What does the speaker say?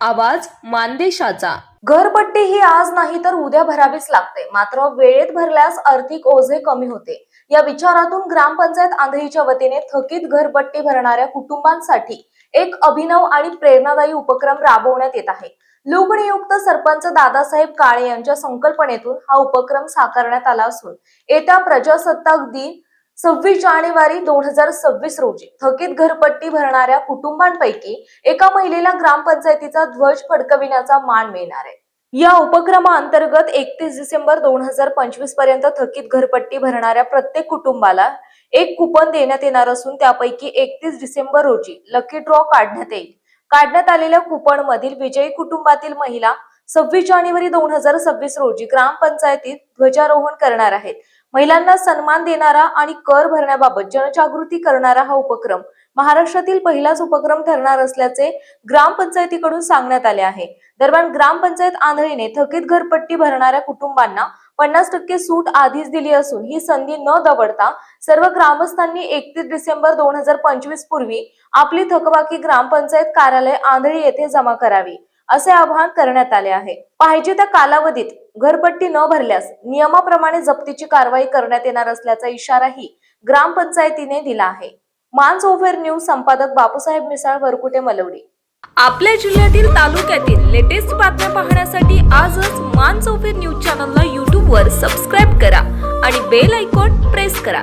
आवाज मानदेशाचा. घरपट्टी ही आज नाही तर उद्या भरावीच लागते. मात्र वेळेत भरल्यास आर्थिक ओझे कमी होते. या विचारातून ग्रामपंचायत आंधळीच्या वतीने थकीत घरपट्टी भरणाऱ्या कुटुंबांसाठी एक अभिनव आणि प्रेरणादायी उपक्रम राबवण्यात येत आहे. लोकनियुक्त सरपंच दादासाहेब काळे यांच्या संकल्पनेतून हा उपक्रम साकारण्यात आला असून येत्या प्रजासत्ताक दिन सव्वीस जानेवारी दोन हजार सव्वीस रोजी थकीत घरपट्टी भरणाऱ्या कुटुंबांपैकी एका महिलेला ग्रामपंचायतीचा ध्वज फडकविण्याचा मान मिळणार आहे. या उपक्रमाअंतर्गत एकतीस डिसेंबर दोन हजार पंचवीसपर्यंत थकीत घरपट्टी भरणाऱ्या प्रत्येक कुटुंबाला एक कुपन देण्यात येणार असून त्यापैकी एकतीस डिसेंबर रोजी लकी ड्रॉ काढण्यात येईल. काढण्यात आलेल्या कुपन मधील विजयी कुटुंबातील महिला सव्वीस जानेवारी दोन हजार सव्वीस रोजी ग्रामपंचायतीत ध्वजारोहण करणार आहेत. महिलांना सन्मान देणारा आणि कर भरण्याबाबत जनजागृती करणारा हा उपक्रम महाराष्ट्रातील पहिलाच उपक्रम ठरणार असल्याचे ग्रामपंचायतीकडून सांगण्यात आले आहे. दरम्यान ग्रामपंचायत आंधळीने थकीत घरपट्टी भरणाऱ्या कुटुंबांना पन्नास टक्के सूट आधीच दिली असून ही संधी न दवडता सर्व ग्रामस्थांनी एकतीस डिसेंबर दोन हजार पंचवीस पूर्वी आपली थकबाकी ग्रामपंचायत कार्यालय आंधळी येथे जमा करावी. असे आवाहन करण्यात आले आहे. पाहिजे त्या कालावधीत घरपट्टी न भरल्यास नियमाप्रमाणे जप्तीची कारवाई करण्यात येणार असल्याचा इशाराही ग्रामपंचायतीने दिला आहे. मानस ओव्हर न्यूज संपादक बापूसाहेब मिसाळ वरकुटे मलवडी. आपल्या जिल्ह्यातील तालुक्यातील लेटेस्ट बातम्या पाहण्यासाठी आजच मानसोफेर न्यूज चॅनलला यूट्यूबवर सबस्क्राईब करा आणि बेल आयकॉन प्रेस करा.